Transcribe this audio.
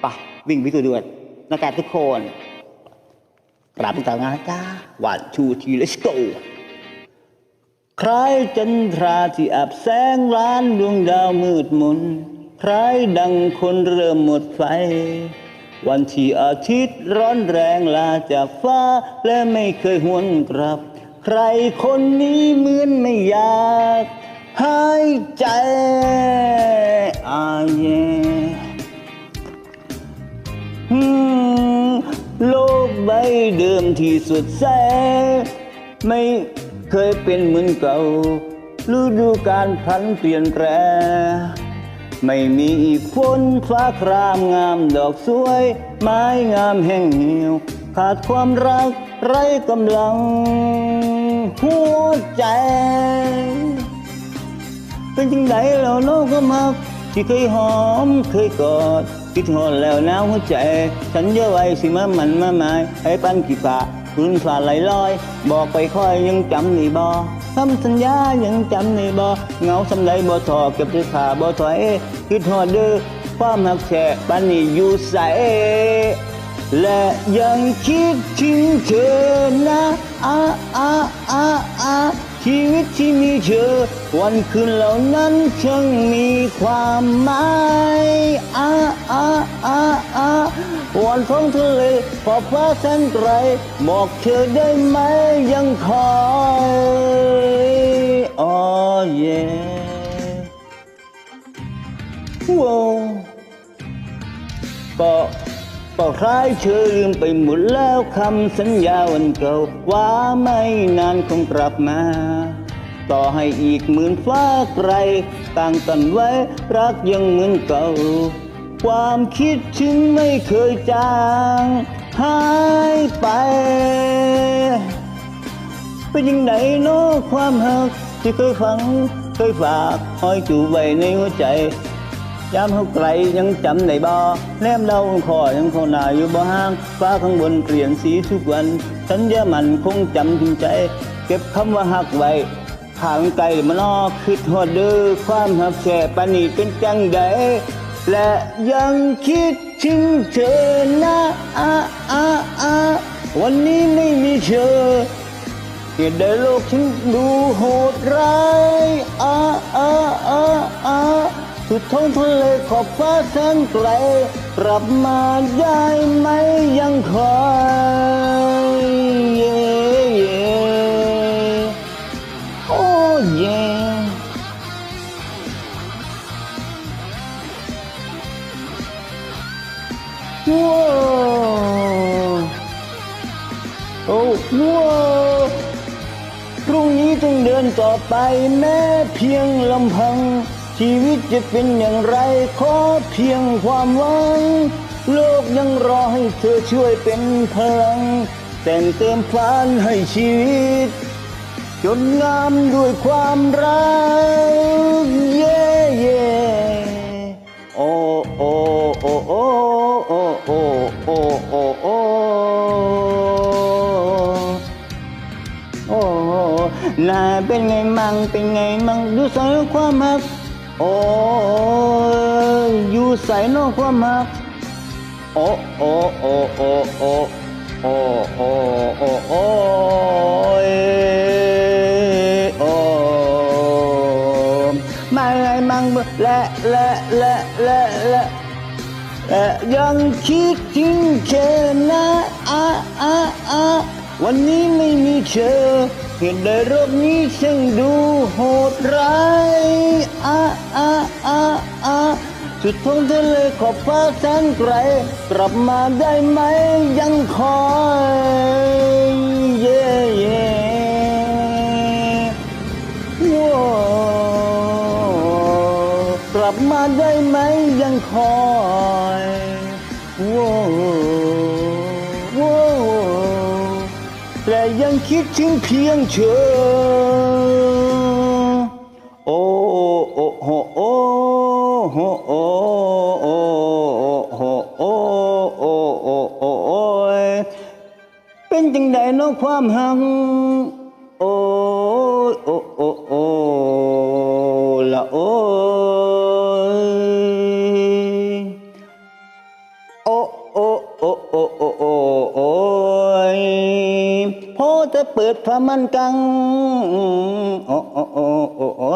ไปะวิ่งไปตัวดือดนะครับทุกคนกราบต่างงานจ้าวันชูที let's go ใครจันทราที่อับแสงล้านดวงดาวมืดมนใครดังคนเริ่มหมดไฟ วันที่อาทิตย์ร้อนแรงลาจากฟ้าและไม่เคยหวนกลับ ใครคนนี้เหมือนไม่อยากหายใจอาเย โลกใบเดิมที่สุดใสไม่เคยเป็นเหมือนเก่าฤดูการพันเปลี่ยนแปลงไม่มีฝนฟ้าครามงามดอกสวย ไม้งามแห้งเหี่ยว ขาดความรักไร้กำลัง หัวใจ เป็นจังไดแล้วน้องก็มัก ที่เคยหอมเคยกอดคิดหอดแล้วหนาวหัวใจ ฉันเยอะไว้สิมามันมาหมายให้ปั้นกี่ปะพื้นฟ้าไหลลอย บอกไปค่อยยังจำในบ่คำสัญญายังจำในบ่เงาสำไรบ่ทอเก็บด้วยขาบ่ถอยคิดหอดเด้อความหักแช่ปั้นนี้อยู่ใสและยังคิดถึงเธอนะอาอาอาอาชีวิตที่มีเธอ วันคืนเหล่านั้นช่างมีความหมายอาอาอาอาวันท้องทะเลขอบฟ้าแสนไกลบอกเธอได้ไหมยังคอยอ๋อเย่ว้าวก็ก็คล้ายเธอลืมไปหมดแล้วคำสัญญาวันเก่าว่าไม่นานคงกลับมา ต่อให้อีกหมื่นฟ้าไกล ต่างกันไว้รักยังเหมือนเก่า ความคิดถึงไม่เคยจางหายไป เป็นยังไงเนาะความหักที่เคยฝังเคยฝากห้อยจูไว้ในหัวใจยามเขาไกลยังจำได้บ่แนมเดาคอยังคอหนาอยู่บ่ห่าง ฟ้าข้างบนเปลี่ยนสีทุกวัน สัญญามันคงจำถึงใจ เก็บคำว่าหักไว้ ห่างไกลมานอคิดฮอดเด้อความหักแช่ปานีเป็นจังใดและยังคิดถึงเธอนะอาอาอาวันนี้ไม่มีเธอเหตุใดโลกฉันดูโหดร้ายอาอาอาอาสุดท้องทะเลขอบฟ้าแสนไกลกลับมาได้ไหม ว้าวโอ้ว้าวพรุ่งนี้ต้องเดินต่อไปแม้เพียงลำพัง ชีวิตจะเป็นอย่างไรขอเพียงความหวัง โลกยังรอให้เธอช่วยเป็นพลัง แต่งเติมฝันให้ชีวิต จนงามด้วยความรักเโอ้นาเป็นไงมั่งเป็นไงมั่งอยู่ใส่ความหักโอ้อยู่ใส่นอกความหักโอ้โอ้โอ้โอ้โอ้โอ้โอ้โอ้โอ้โอ้มาไงมั่งและและและและและและยังคิดถึงเธอนะอะอะอะวันนี้ไม่มีเธอ เหตุใดโรคนี้ช่างดูโหดร้ายอะอะอะอะสุดท้องทะเลขอบฟ้าแสนไกล กลับมาได้ไหมยังคอยเย่เย่ว้าวกลับมาได้ไหมยังคอยว้าวว้าว แต่ยังคิดถึงเพียงเธอ โอ้โอ้โอ้โอ้โอ้โอ้โอ้โอ้โอ้โอ้โอ้โอ้โอ้ยเป็นจังใดน้องความหักโอ้โอ้โอ้โอ้ละโอ้ พอจะเปิดพระมันกังโอ้โอ้โอ้โอ้